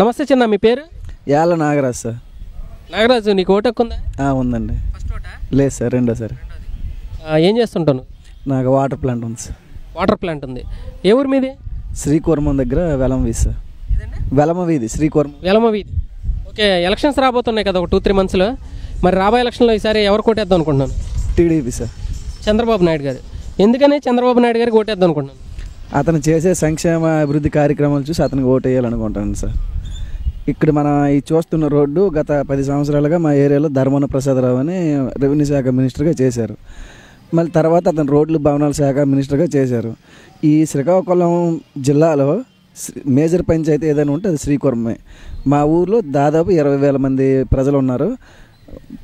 నమస్తే చిన్న మీ పేరు? యాళ్ళ నాగరాజ్ సార్. నాగరాజు నీకు ఓటు ఉందా ఆ, ఉందండి. ఫస్ట్ ఓటా? లేదు సార్ రెండో సార్ ఏం చేస్తుంటాను? నాకు వాటర్ ప్లాంట్ ఉంది సార్. వాటర్ ప్లాంట్ ఉంది. ఏ ఊరు మీది? శ్రీకూర్మం దగ్గర వెలమ వీధి సార్. వెలమ వీధి శ్రీకూర్మం. వెలమ వీధి. ఓకే ఎలక్షన్స్ రాబోతున్నాయి కదా ఒక టూ త్రీ మంత్స్లో. మరి రాబోయే ఎలక్షన్లో ఈసారి ఎవరు కోటేద్దాం అనుకుంటున్నాను? TDP sir. చంద్రబాబు నాయుడు గారు. ఎందుకని చంద్రబాబు నాయుడు గారికి ఓటేద్దాం అనుకుంటున్నాను? అతను చేసే సంక్షేమ అభివృద్ధి కార్యక్రమాలు చూసి అతనికి ఓటు వేయాలనుకుంటాను సార్. ఇక్కడ మన ఈ చూస్తున్న రోడ్డు గత పది సంవత్సరాలుగా మా ఏరియాలో ధర్మన ప్రసాదరావు అని రెవెన్యూ శాఖ మినిస్టర్గా చేశారు. మళ్ళీ తర్వాత అతను రోడ్లు భవనాల శాఖ మినిస్టర్గా చేశారు. ఈ శ్రీకాకుళం జిల్లాలో మేజర్ పంచాయతీ ఏదైనా ఉంటే అది శ్రీకుర్మే. మా ఊర్లో దాదాపు ఇరవై వేల మంది ప్రజలు ఉన్నారు.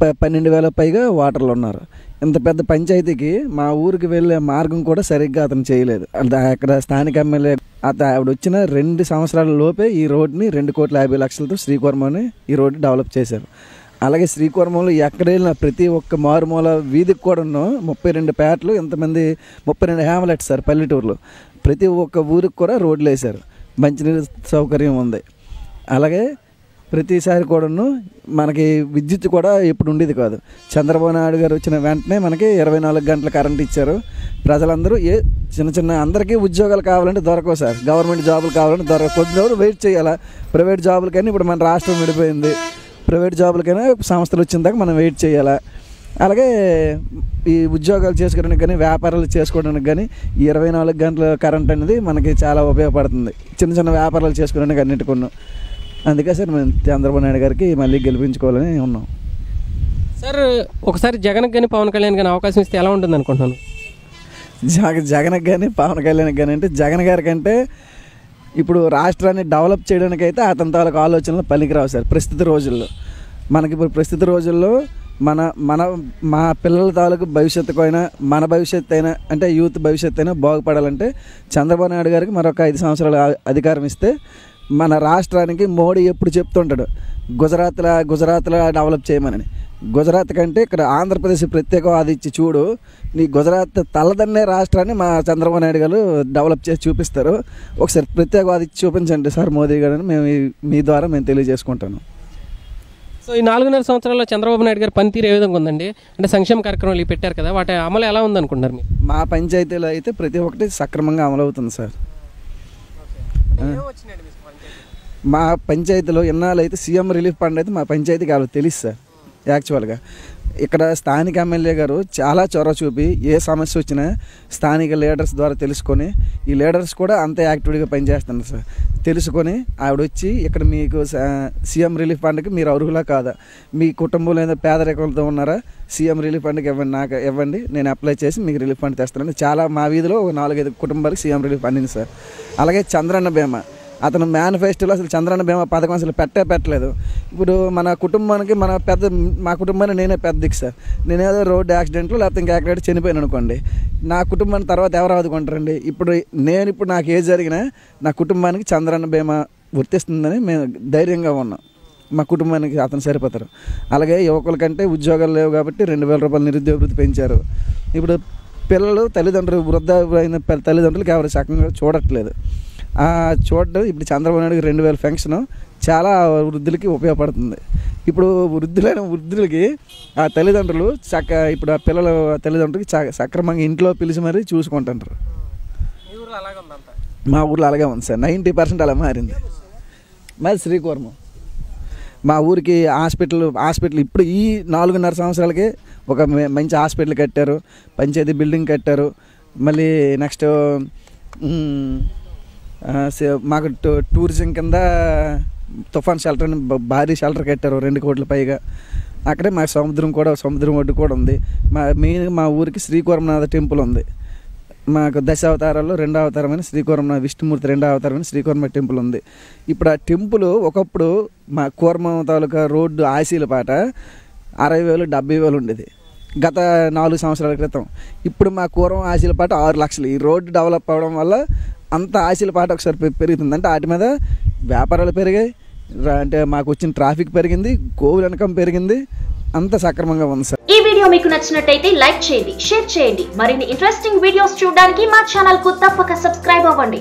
ప- పన్నెండు వేల పైగా వాటర్లు ఉన్నారు ఇంత పెద్ద పంచాయతీకి మా ఊరికి వెళ్ళే మార్గం కూడా సరిగ్గా అతను చేయలేదు. అక్కడ స్థానిక ఎమ్మెల్యే అత ఆవిడ వచ్చిన రెండు సంవత్సరాల లోపే ఈ రోడ్ని రెండు కోట్ల యాభై లక్షలతో శ్రీకుర్మని ఈ రోడ్డు డెవలప్ చేశారు. అలాగే శ్రీకుర్మంలో ఎక్కడ వెళ్ళిన ప్రతి ఒక్క మారుమూల వీధికి కూడా ఉన్నాం ముప్పై రెండు పేటలు ఇంతమంది ముప్పై రెండు హ్యామ్లెట్స్ సార్ పల్లెటూరులో. ప్రతి ఒక్క ఊరికి కూడా రోడ్లు వేశారు మంచినీరు సౌకర్యం ఉంది. అలాగే ప్రతిసారి కూడాను మనకి విద్యుత్ కూడా ఎప్పుడు ఉండేది కాదు. చంద్రబాబు నాయుడు గారు వచ్చిన వెంటనే మనకి ఇరవై నాలుగు గంటల కరెంట్ ఇచ్చారు. ప్రజలందరూ ఏ చిన్న చిన్న అందరికీ ఉద్యోగాలు కావాలంటే దొరకవు సార్. గవర్నమెంట్ జాబులు కావాలంటే దొరకవు. కొద్ది రోజులు వెయిట్ చేయాలా? ప్రైవేట్ జాబులకైనా ఇప్పుడు మన రాష్ట్రం విడిపోయింది. ప్రైవేట్ జాబులకైనా సంస్థలు వచ్చిన దాకా మనం వెయిట్ చేయాలా? అలాగే ఈ ఉద్యోగాలు చేసుకోవడానికి కానీ వ్యాపారాలు చేసుకోవడానికి కానీ ఇరవై నాలుగు గంటల కరెంట్ అనేది మనకి చాలా ఉపయోగపడుతుంది. చిన్న చిన్న వ్యాపారాలు చేసుకోవడానికి అన్నిటికొన్నాం అందుకే సార్ మేము చంద్రబాబు నాయుడు గారికి మళ్ళీ గెలిపించుకోవాలని ఉన్నాం. సార్ ఒకసారి జగన్కి కానీ పవన్ కళ్యాణ్ కానీ అవకాశం ఇస్తే ఎలా ఉంటుంది అనుకుంటున్నాను? జగ జగన్కి కానీ పవన్ కళ్యాణ్కి కానీ అంటే జగన్ గారి కంటే ఇప్పుడు రాష్ట్రాన్ని డెవలప్ చేయడానికి అయితే అతని తాలూకు ఆలోచనలు పనికిరావు సార్ ప్రస్తుత రోజుల్లో. మనకి ఇప్పుడు ప్రస్తుత రోజుల్లో మన మన మా పిల్లల తాలూకు భవిష్యత్తు అయినా మన భవిష్యత్తు అయినా అంటే యూత్ భవిష్యత్తు అయినా బాగుపడాలంటే చంద్రబాబు నాయుడు గారికి మరొక ఐదు సంవత్సరాలు అధికారం ఇస్తే మన రాష్ట్రానికి మోడీ ఎప్పుడు చెప్తుంటాడు గుజరాత్లా గుజరాత్లా డెవలప్ చేయమని గుజరాత్ కంటే ఇక్కడ ఆంధ్రప్రదేశ్ ప్రత్యేక అది ఇచ్చి చూడు నీ గుజరాత్ తలదన్నే రాష్ట్రాన్ని మా చంద్రబాబు నాయుడు గారు డెవలప్ చేసి చూపిస్తారు. ఒకసారి ప్రత్యేకవాది ఇచ్చి చూపించండి సార్ మోదీ గారు అని మేము మీ ద్వారా మేము తెలియజేసుకుంటాను. సో ఈ నాలుగున్నర సంవత్సరాల్లో చంద్రబాబు నాయుడు గారి పనితీరు ఏ విధంగా ఉందండి? అంటే సంక్షేమ కార్యక్రమాలు పెట్టారు కదా వాటి అమలు ఎలా ఉందనుకుంటున్నారు మీరు? మా పంచాయతీలో అయితే ప్రతి ఒక్కటి సక్రమంగా అమలవుతుంది సార్. మా పంచాయతీలో ఇన్నాళ్ళు అయితే సీఎం రిలీఫ్ ఫండ్ అయితే మా పంచాయతీకి వాళ్ళకి తెలుసు సార్ యాక్చువల్గా. ఇక్కడ స్థానిక ఎమ్మెల్యే గారు చాలా చొరవ చూపి ఏ సమస్య వచ్చినా స్థానిక లీడర్స్ ద్వారా తెలుసుకొని ఈ లీడర్స్ కూడా అంత యాక్టివ్గా పనిచేస్తున్నారు సార్. తెలుసుకొని ఆవిడ వచ్చి ఇక్కడ మీకు సీఎం రిలీఫ్ ఫండ్కి మీరు అర్హులా కాదా? మీ కుటుంబంలో ఏదో పేదరికంతో ఉన్నారా? సీఎం రిలీఫ్ ఫండ్కి ఇవ్వండి నాకు ఇవ్వండి నేను అప్లై చేసి మీకు రిలీఫ్ ఫండ్ తెస్తాను. చాలా మా వీధిలో ఒక నాలుగైదు కుటుంబాలకు సీఎం రిలీఫ్ అందింది సార్. అలాగే చంద్రన్న బీమా. అతను మేనిఫెస్టోలో అసలు చంద్రన్న బీమా పథకం అసలు పెట్టే పెట్టలేదు. ఇప్పుడు మన కుటుంబానికి మన పెద్ద మా కుటుంబాన్ని నేనే పెద్ద దిక్కు సార్. నేనేదో రోడ్డు యాక్సిడెంట్లో లేకపోతే ఇంకా ఎక్కడ చనిపోయాను అనుకోండి. నా కుటుంబాన్ని తర్వాత ఎవరు ఆదుకుంటారండి? ఇప్పుడు నేను ఇప్పుడు నాకు ఏది జరిగినా నా కుటుంబానికి చంద్రన్న బీమా వర్తిస్తుందని మేము ధైర్యంగా ఉన్నాం. మా కుటుంబానికి అతను సరిపోతారు. అలాగే యువకుల కంటే ఉద్యోగాలు లేవు కాబట్టి రెండు వేల రూపాయలు నిరుద్యోగ వృత్తి పెంచారు. ఇప్పుడు పిల్లలు తల్లిదండ్రులు వృద్ధ అయిన తల్లిదండ్రులకి ఎవరు చక్కగా చూడట్లేదు. చూడడం. ఇప్పుడు చంద్రబాబు నాయుడు రెండు వేల పెన్షన్ చాలా వృద్ధులకి ఉపయోగపడుతుంది. ఇప్పుడు వృద్ధులైన వృద్ధులకి ఆ తల్లిదండ్రులు చక్క ఇప్పుడు ఆ పిల్లల తల్లిదండ్రులకి సక్రమంగా ఇంట్లో పిలిచి మరీ చూసుకుంటుంటారు. మా ఊర్లో అలాగే ఉంది సార్. నైంటీ పర్సెంట్ అలా మారింది. మరి శ్రీకూర్మం. మా ఊరికి హాస్పిటల్ హాస్పిటల్ ఇప్పుడు ఈ నాలుగున్నర సంవత్సరాలకి ఒక మంచి హాస్పిటల్ కట్టారు. పంచాయతీ బిల్డింగ్ కట్టారు. మళ్ళీ నెక్స్ట్ మాకు టూ- టూరిజం కింద తుఫాన్ షెల్టర్ అని భారీ షెల్టర్ కట్టారు రెండు కోట్ల పైగా. అక్కడే మా సముద్రం కూడా సముద్రం ఒడ్డు కూడా ఉంది. మా మెయిన్ మా ఊరికి శ్రీకూర్మనాథ టెంపుల్ ఉంది. మాకు దశ అవతారాల్లో రెండో అవతారమైన శ్రీకూర్మ విష్ణుమూర్తి రెండో అవతారమైన శ్రీకూర్మ టెంపుల్ ఉంది. ఇప్పుడు ఆ టెంపుల్ ఒకప్పుడు మా కూర్మం తాలూకా రోడ్డు ఆశీల పాట అరవై వేలు డెబ్బై వేలు ఉండేది. గత నాలుగు సంవత్సరాల క్రితం. ఇప్పుడు మా కూరం ఆశీల పాట ఆరు లక్షలు. ఈ రోడ్డు డెవలప్ అవ్వడం వల్ల అంత ఆశల పాట ఒకసారి పెరుగుతుంది. అంటే వాటి మీద వ్యాపారాలు పెరిగాయి. అంటే మాకు వచ్చిన ట్రాఫిక్ పెరిగింది. గోవుల వెనకం పెరిగింది. అంత సక్రమంగా ఉంది సార్. ఈ వీడియో మీకు నచ్చినట్టయితే లైక్ చేయండి షేర్ చేయండి. మరిన్ని ఇంట్రెస్టింగ్ వీడియోస్ చూడడానికి మా ఛానల్కు తప్పక సబ్స్క్రైబ్ అవ్వండి.